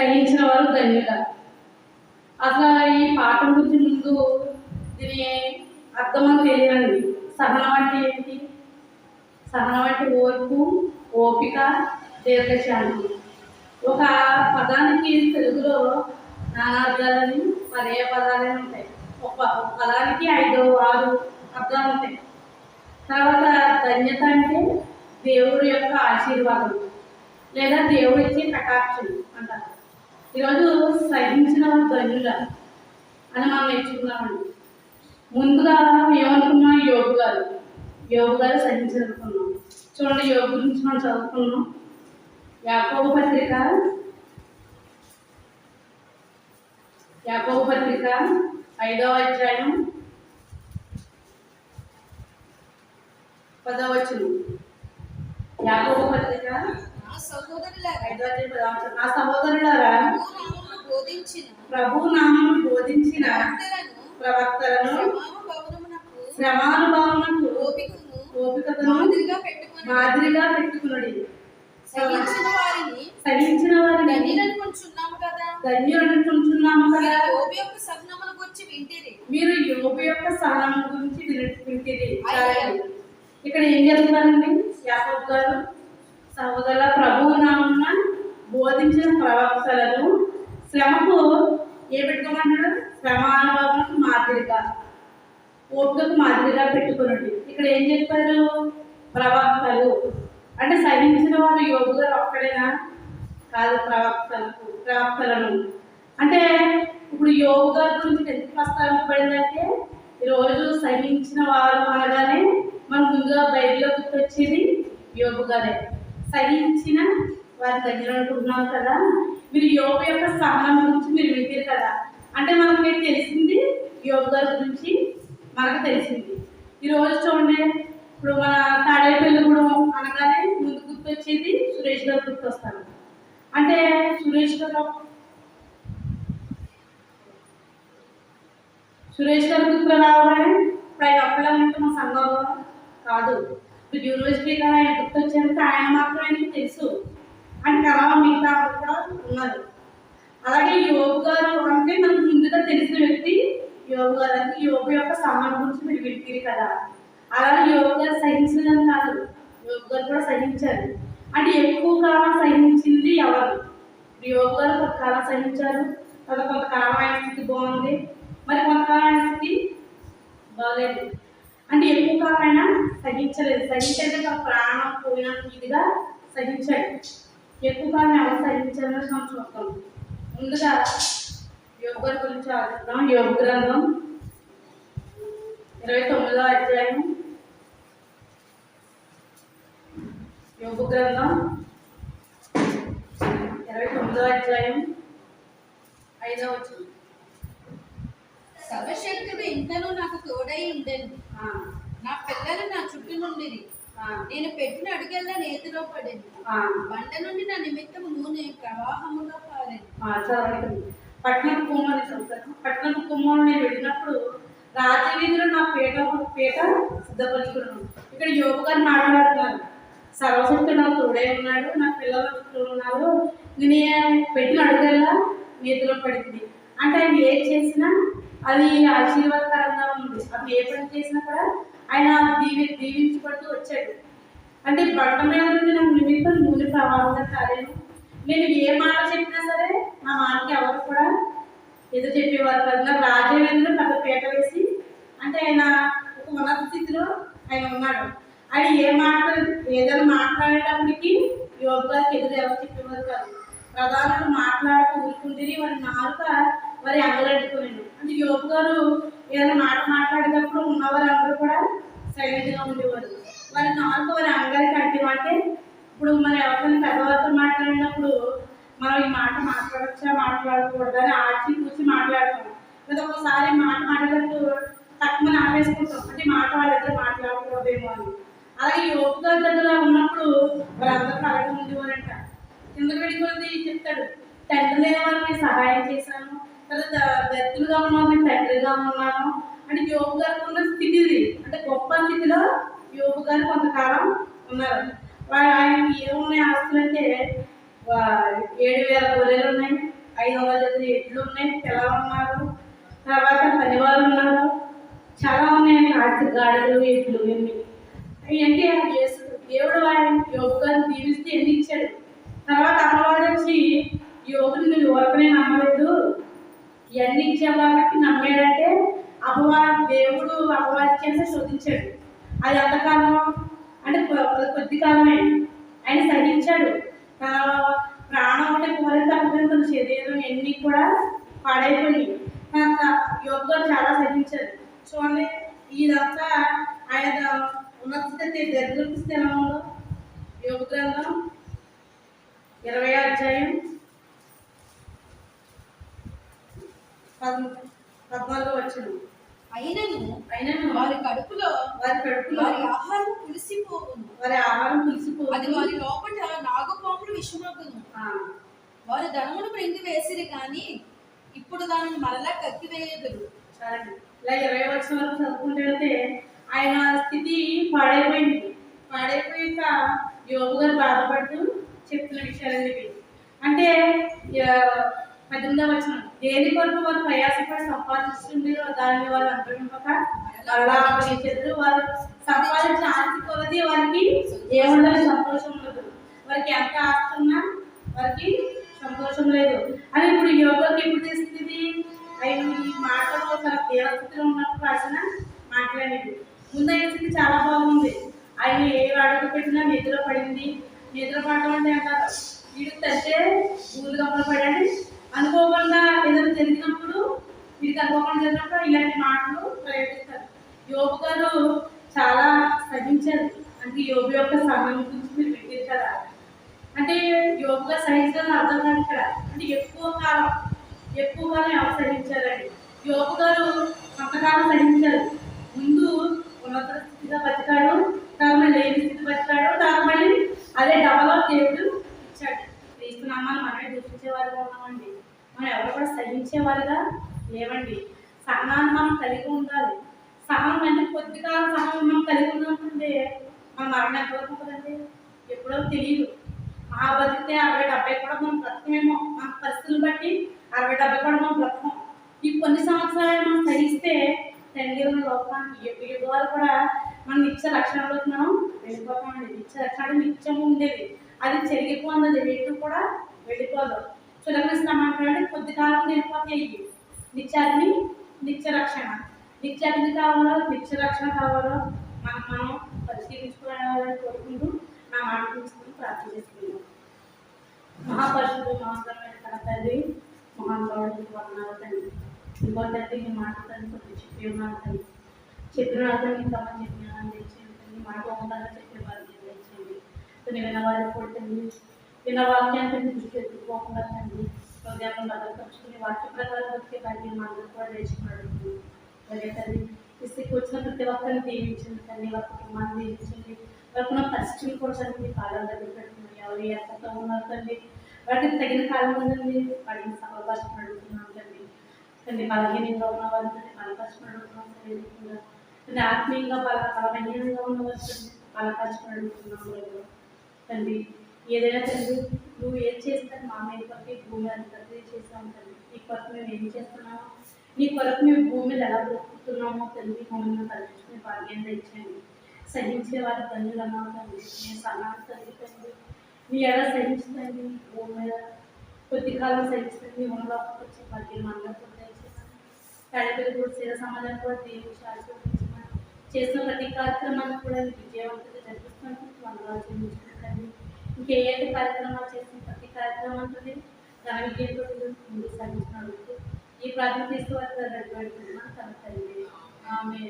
సహించిన వారు ధన్యుల. అసలు ఈ పాఠం గురించి ముందు దీని అర్థం అని తెలియదండి. సహనం అంటే ఏంటి? సహనం అంటే ఓర్పు ఓపిక దీర్ఘశాంతి. ఒక పదానికి తెలుగులో నానార్థాలని పర్యాయ పదాలని ఉంటాయి. ఒక పదానికి ఐదు ఆరు అర్థాలు ఉంటాయి. తర్వాత ధన్యత అంటే దేవుడి యొక్క ఆశీర్వాదం లేదా దేవుడిచ్చే కటాక్షం. ఈరోజు సహించిన ధనుల అని మనం నేర్చుకున్నామండి. ముందుగా ఏమనుకున్నాం? యోగు గారు. యోగు గారు సహించనుకున్నాం చూడండి యోగ గురించి మనం చదువుకున్నాం. యాకోబ పత్రిక. యాకోబ పత్రిక ఐదవ అధ్యాయం పదవ యాకోబ పత్రిక నా సహోదరులారా? ప్రభు నామను బోధించిన ప్రవక్తలను శ్రమానుభవములకు ఓపికను మాదిరిగా పెట్టుకొని సహించిన వారిని సహించిన వారిని ధన్యులను కొంచున్నాము కదా. ధన్యులను కొంచున్నాము కదా యోబు యొక్క సహనమును గురించి వింటిరి. మీరు యోగు యొక్క సహనం గురించి వింటిది ఇక్కడ ఏం జరుగుతుందండి యాకోబు గారు? సహోదరుల ప్రభువు నామన్న బోధించిన ప్రవక్తలను శ్రమకు ఏ పెట్టుకోమన్నాడు శ్రమానుభవములకు మాదిరిగా ఓపికకు మాదిరిగా పెట్టుకున్నాడు ఇక్కడ ఏం చెప్పారు? ప్రవక్తలు. అంటే సహించిన వారు యోగు గారు ఒక్కడేనా? కాదు ప్రవక్తలకు ప్రవక్తలను. అంటే ఇప్పుడు యోగు గారి గురించి ఎందుకు ప్రస్తావింపబడిందంటే ఈరోజు సహించిన వారు అనగానే మనం ముందుగా బైబిల్లో గుర్తొచ్చేది యోగు గారే. సహించిన వారి దగ్గర అనుకుంటున్నాం కదా? మీరు యోగ యొక్క స్థానం గురించి మీరు వింటారు కదా? అంటే మనకు మీకు తెలిసింది యోగ గారి గురించి మనకు తెలిసింది. ఈరోజు చూడండి ఇప్పుడు మన తాడేపల్లి కూడా అనగానే ముందు గుర్తొచ్చేది సురేష్ గారు గుర్తొస్తారు. అంటే సురేష్ గారు సురేష్ గారు గుర్తు రావాలని ఇప్పుడు ఆయన ఒక్కడే మా సంఘం కాదు. యూనివర్సిటీలో ఆయన గుర్తొచ్చాక ఆయన మాత్రం ఆయనకి తెలుసు. ఆయన అలా మిగతా కూడా ఉన్నారు. అలాగే యోగ గారు అంటే మనకు ముందుగా తెలిసిన వ్యక్తి యోగ గారు. అంటే యోగ యొక్క సమానం గురించి మీరు వింటారు కదా. అలాగే యోగ గారు సహించడం కాదు. యోగ గారు కూడా సహించారు. అంటే ఎక్కువ కాలం సహించింది ఎవరు? యోగ గారు కొంతకాలం సహించారు. తర్వాత కొంతకాలం ఆయన స్థితి బాగుంది. మరి కొంతకాలం ఆయన స్థితి బాగలేదు అంటే ఎక్కువ కాలం సహించలేదు. సహించలేదు ఒక ప్రాణం పోయినంత ఇదిగా సహించాడు. ఎక్కువ కాలం ఎవరు సహించాలని మనం చూస్తాం ముందుగా యోగ గురించి ఆలోచిద్దాం. యోగ గ్రంథం ఇరవై తొమ్మిదో అధ్యాయం. యోగ గ్రంథం ఇరవై తొమ్మిదో అధ్యాయం ఐదవ వచ్చింది సర్వశక్తుడు ఇంతను నాకు తోడై ఉండేది నా పిల్లలు నా చుట్టూ నుండిరి. నేను పెట్టిన అడుగల్లా నేతిలో పడింది బండ నుండి నా నిమిత్తం నూనె ప్రవాహముగా పారింది పట్నం కుమ్మని చదువుతాను. పట్నం కుమ్మని నేను వెళ్ళినప్పుడు రాజవీధిలో నా పీట పీట సిద్ధపరుచుకున్నాను ఇక్కడ యోగ గారు మాట్లాడుతున్నారు. సర్వశక్తి నాకు తోడే ఉన్నాడు నా పిల్లలు ఉన్నారు. నేను పెట్టిన అడుగల్లా నీతిలో పడింది. అంటే ఆయన ఏది చేసినా అది ఆశీర్వాదకరంగా ఉంది. అది ఏ పని చేసినా కూడా ఆయన దీవి దీవించబడుతూ వచ్చాడు. అంటే బట్ట మీద నుండి నాకు నిమిత్తం నూనె ప్రవాహంగా కాలేను నేను ఏ మాట చెప్పినా సరే నా మాటకి ఎవరు కూడా ఎదురు చెప్పేవారు కాదు. నాకు రాజవేంద్ర పెద్ద పీట వేసి అంటే ఆయన ఒక ఉన్నత స్థితిలో ఆయన ఉన్నాడు. ఆయన ఏ మాట ఏదైనా మాట్లాడేటప్పటికి యోగాకి ఎదురు ఎవరు చెప్పేవారు కాదు. ప్రధానులు మాట్లాడుతూ ఊరుకుంటుంది వారి నాలుక వారి అంగలెట్టుకునేది అంటే యోగ గారు ఏదైనా మాట మాట్లాడేటప్పుడు ఉన్నవారు అందరూ కూడా సైలెంట్గా ఉండేవారు. వారి నాలుక వారి అంగలికి అంటే ఇప్పుడు మన ఎవరికైనా పెద్దవారితో మాట్లాడినప్పుడు మనం ఈ మాట మాట్లాడచ్చా మాట్లాడకూడదు అని ఆచి కూర్చి మాట్లాడతాం. లేదా ఒకసారి మాట మాట్లాడేటప్పుడు తక్కువ ఆపేసుకుంటాం. అంటే మాట వాళ్ళిద్దరు మాట్లాడకూడదేమో అని. అలాగే యోగ గారి దగ్గర ఉన్నప్పుడు వాళ్ళందరూ అలాగే ఉండేవారంట కింద వెళ్ళిపోయింది చెప్తాడు తండ్రి లేని వాళ్ళకి సహాయం చేశాను. తర్వాత వ్యక్తులుగా ఉన్నాను తండ్రిగా ఉన్నాను అంటే యోగ గారికి ఉన్న స్థితి ఇది. అంటే గొప్ప స్థితిలో యోగు గారు కొంతకాలం ఉన్నారు. వాళ్ళ ఆయనకి ఏమున్నాయి ఆస్తులు అంటే ఏడు వేల గొర్రెలు ఉన్నాయి ఐదు వందల జతలు ఎడ్లు ఉన్నాయి పిల్లలు ఉన్నారు తర్వాత పనివాళ్ళు ఉన్నారు. చాలా ఉన్నాయండి ఆస్తి గాడులు ఎడ్లు ఇవన్నీ. ఏంటి ఆ యేసు దేవుడు ఆయన గారిని దీవిస్తే ఎన్ని ఇచ్చాడు? తర్వాత అమ్మవాడు వచ్చి యోగుని నువ్వు ఎవరికనే నమ్మలేదు. ఇవన్నీ ఇచ్చాం కాబట్టి నమ్మాడంటే అపవాది దేవుడు అపవాది చేసి శోధించాడు. అది ఎంతకాలం అంటే కొద్ది కాలమే. ఆయన సహించాడు. తన ప్రాణం అంటే పోలేదు తప్పలేదు తన శరీరం ఎన్ని కూడా పాడైపోయి తన చాలా సహించాడు. చూడండి ఇదంతా ఆయన ఉన్నత స్థితి దగ్గరికి ఎలా ఉందో యోగ గ్రంథం ఇరవై అధ్యాయం పద్నాలుగో వచ్చిన అయినను అయినా వారి కడుపులో వారి కడుపులో వారి ఆహారం పులిసిపోవును. వారి ఆహారం అది పులిసిపోదు వారి లోపల నాగపాములు విషమగును. వారు ధనమును ప్రింగి వేసిరి కానీ ఇప్పుడు దానిని మరలా కక్కివేయదురు. ఇలా ఇరవై వచ్చిన వరకు చదువుకుంటే ఆయన స్థితి పాడైపోయింది. పాడైపోయాక యోగు గారు బాధపడుతూ చెప్తున్న విషయాలన్నీ ఇవి. అంటే పద్దెనిమిదో వచ్చిన దేని కొరకు వారు ప్రయాసపడి సంపాదిస్తుంది దాన్ని వారు అనుభవింపక మరలా వారు సంపాదించిన ఆస్తి కొలది వారికి ఏముండదు సంతోషం ఉండదు. వారికి ఎంత ఆస్తి ఉన్నా వారికి సంతోషం లేదు. అని ఇప్పుడు యోగాకి ఎప్పుడు తెస్తుంది ఆయన ఈ మాటలో తన దేవస్థితిలో ఉన్నప్పుడు రాసిన మాట్లాడేది. ముందు స్థితి చాలా బాగుంది. ఆయన ఏ అడుగు పెట్టినా నిద్ర పడింది నిద్ర పడటం అంటే అంటారు. వీడికి తట్టే ఊరు గమ్మలు పడండి. అనుకోకుండా ఏదైనా జరిగినప్పుడు మీరు అనుకోకుండా జరిగినప్పుడు ఇలాంటి మాటలు ప్రయత్నిస్తారు. యోగు గారు చాలా సహించారు. అంటే యోగు యొక్క సమయం గురించి మీరు పెట్టారు కదా అంటే యోగా సహించాలని అర్థం కాదు ఇక్కడ. అంటే ఎక్కువ కాలం ఎక్కువ కాలం ఎవరు సహించారండి? యోగు గారు కొంతకాలం సహించారు. ముందు ఉన్నత స్థితిగా బతికాడు తర్వాత లేని స్థితి బతికాడు తర్వాత మళ్ళీ అదే డబల్ దేవుడు ఇచ్చాడు. క్రీస్తునామాన్ని మనమే దూషించేవారుగా ఉన్నామండి. మనం ఎవరు కూడా సహించేవారుగా లేవండి. సహనాన్ని మనం కలిగి ఉండాలి. సహనం అంటే కొద్ది కాలం సహనం మనం కలిగి ఉన్నామంటే మన మరణం ఎవరు కదండి ఎప్పుడో తెలియదు ఆ బతికితే అరవై డెబ్బై కూడా మనం బ్రతకమేమో. మన పరిస్థితులు బట్టి అరవై డెబ్బై కూడా మనం బ్రతకం ఈ కొన్ని సంవత్సరాలు మనం సహిస్తే తండ్రి ఉన్న లోకానికి యుగ యుగాలు కూడా మన నిత్య లక్షణంలోకి మనం వెళ్ళిపోతామండి. నిత్య లక్షణాలు నిత్యం ఉండేది. అది చెరిగిపోతుంది ఎటు కూడా వెళ్ళిపోదు. సులభిస్తామంటే కొద్ది కాలం వెళ్ళిపోతాయి నిత్యాగ్ని నిత్యరక్షణ. నిత్యాగ్ని కావాలో నిత్యరక్షణ కావాలో మనం మనం పరిశీలించుకోవాలని కోరుకుంటూ నా మాట తీసుకుని ప్రార్థన చేసుకున్నాం మహాపరుషుడు మహాకరమైన తన తండ్రి మహానుభావుడికి వందనాలు తండ్రి. ఇంకో తండ్రి మీ మాట తండ్రి కొన్ని చెప్పి ఉన్నాను తండ్రి. చెప్పిన అర్థం ఇంకా మంచి జ్ఞానం తెచ్చింది తండ్రి మాట ఉండాలని చెప్పిన భాగ్యం తెచ్చింది కొన్ని వినవారి కూడా తండ్రి విన్న వాక్యాన్ని తండ్రి దృష్టి ఎత్తుకోకుండా తండ్రి హృదయాన్ని భద్రపరుచుకుని వాక్య ప్రకారం వచ్చే భాగ్యం మా అందరూ కూడా తెచ్చుకున్నాడు అలాగే తండ్రి ఈ స్థితికి వచ్చిన ప్రతి ఒక్కరిని దీవించండి తండ్రి వారి కుటుంబాన్ని దీవించండి వారికి ఉన్న పరిస్థితులు కూడా తండ్రి మీ పాదాల దగ్గర పెట్టుకుని ఎవరు ఎంతతో ఉన్నారు తండ్రి వాటికి తగిన కాలం ఉందండి వాటిని సఫలపరచడం అడుగుతున్నాం తండ్రి తండ్రి బలహీనంగా ఉన్న వారిని తండ్రి బలపరచడం అడుగుతున్నాం తండ్రి తండ్రి ఆత్మీయంగా బల బలహీనంగా ఉన్న వారిని తండ్రి బలపరచడం అడుగుతున్నాం ప్రభు. తండ్రి ఏదైనా తండ్రి నువ్వు ఏం చేస్తాను మా మీద కొరకు భూమి భూమి అంతటి చేస్తాం తండ్రి నీ కొరకు మేము ఏం చేస్తున్నామో నీ కొరకు మేము భూమి మీద ఎలా బ్రతుకుతున్నామో తండ్రి మమ్మల్ని తగ్గించుకునే భాగ్యం తెచ్చండి సహించే వారి తండ్రులు అన్నా తండ్రి నేను సన్నాను తండ్రి తండ్రి నీ ఎలా సహించండి భూమి మీద కొద్ది కాలం సహించండి ఉన్నలోకి వచ్చే భాగ్యం అందరికీ దయచేసాను తల్లిపిల్లలు కూడా సేవ సమాజం కూడా దేవుడు ఆశీర్వదించమని చేసిన ప్రతి కార్యక్రమాన్ని కూడా విజయవంతంగా జరిపిస్తున్నాను. వందనాలు చెల్లించుకుంటాను ఇంకేంటి ఏ కార్యక్రమాలు చేసిన ప్రతి కార్యక్రమం ఉంటుంది విజయంతో ముందుకు సాగించిన ఈ ప్రార్థన తీసుకోవాలి తన తండ్రి ఆమె